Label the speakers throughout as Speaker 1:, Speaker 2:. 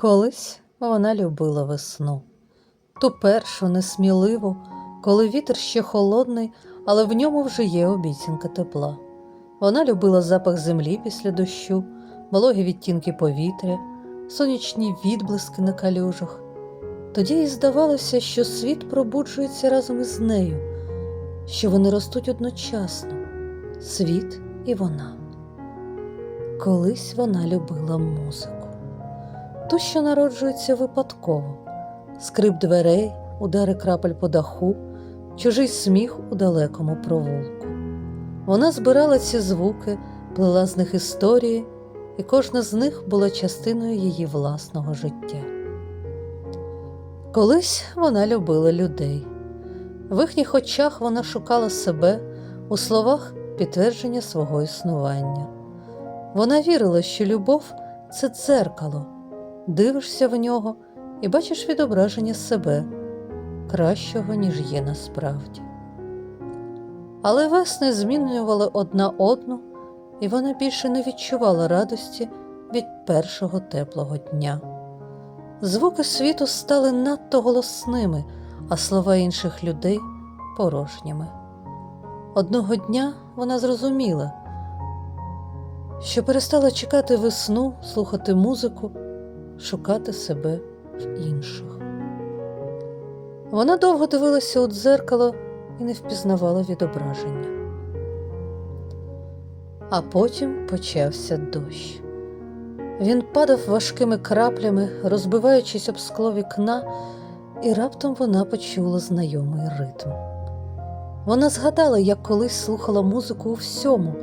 Speaker 1: Колись вона любила весну, ту першу несміливу, коли вітер ще холодний, але в ньому вже є обіцянка тепла. Вона любила запах землі після дощу, вологі відтінки повітря, сонячні відблиски на калюжах. Тоді їй здавалося, що світ пробуджується разом із нею, що вони ростуть одночасно світ і вона. Колись вона любила музику ту, що народжується випадково, скрип дверей, удари крапель по даху, чужий сміх у далекому провулку. Вона збирала ці звуки, плела з них історії, і кожна з них була частиною її власного життя. Колись вона любила людей. В їхніх очах вона шукала себе, у словах підтвердження свого існування. Вона вірила, що любов це дзеркало, дивишся в нього і бачиш відображення себе кращого, ніж є насправді. Але весни змінювали одна одну, і вона більше не відчувала радості від першого теплого дня. Звуки світу стали надто голосними, а слова інших людей порожніми. Одного дня вона зрозуміла, що перестала чекати весну, слухати музику, шукати себе в інших. Вона довго дивилася у дзеркало і не впізнавала відображення. А потім почався дощ. Він падав важкими краплями, розбиваючись об скло вікна, і раптом вона почула знайомий ритм. Вона згадала, як колись слухала музику у всьому,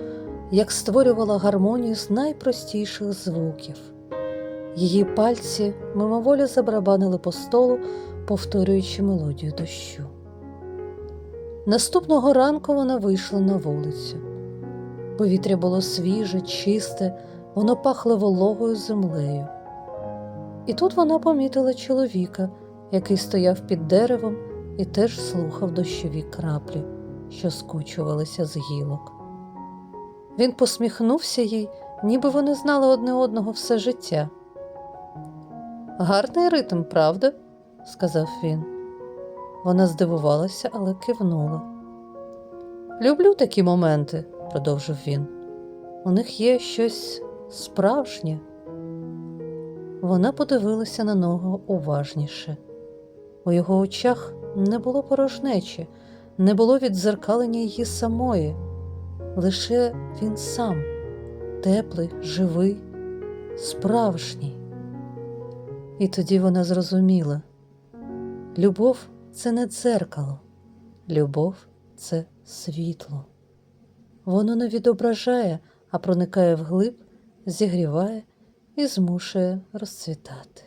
Speaker 1: як створювала гармонію з найпростіших звуків. Її пальці мимоволі забарабанили по столу, повторюючи мелодію дощу. Наступного ранку вона вийшла на вулицю. Повітря було свіже, чисте, воно пахло вологою землею. І тут вона помітила чоловіка, який стояв під деревом і теж слухав дощові краплі, що скочувалися з гілок. Він посміхнувся їй, ніби вони знали одне одного все життя. Гарний ритм, правда? сказав він. Вона здивувалася, але кивнула. Люблю такі моменти, продовжив він. У них є щось справжнє. Вона подивилася на нього уважніше. У його очах не було порожнечі, не було віддзеркалення її самої, лише він сам, теплий, живий, справжній. І тоді вона зрозуміла любов це не дзеркало, любов це світло. Воно не відображає, а проникає вглиб, зігріває і змушує розцвітати.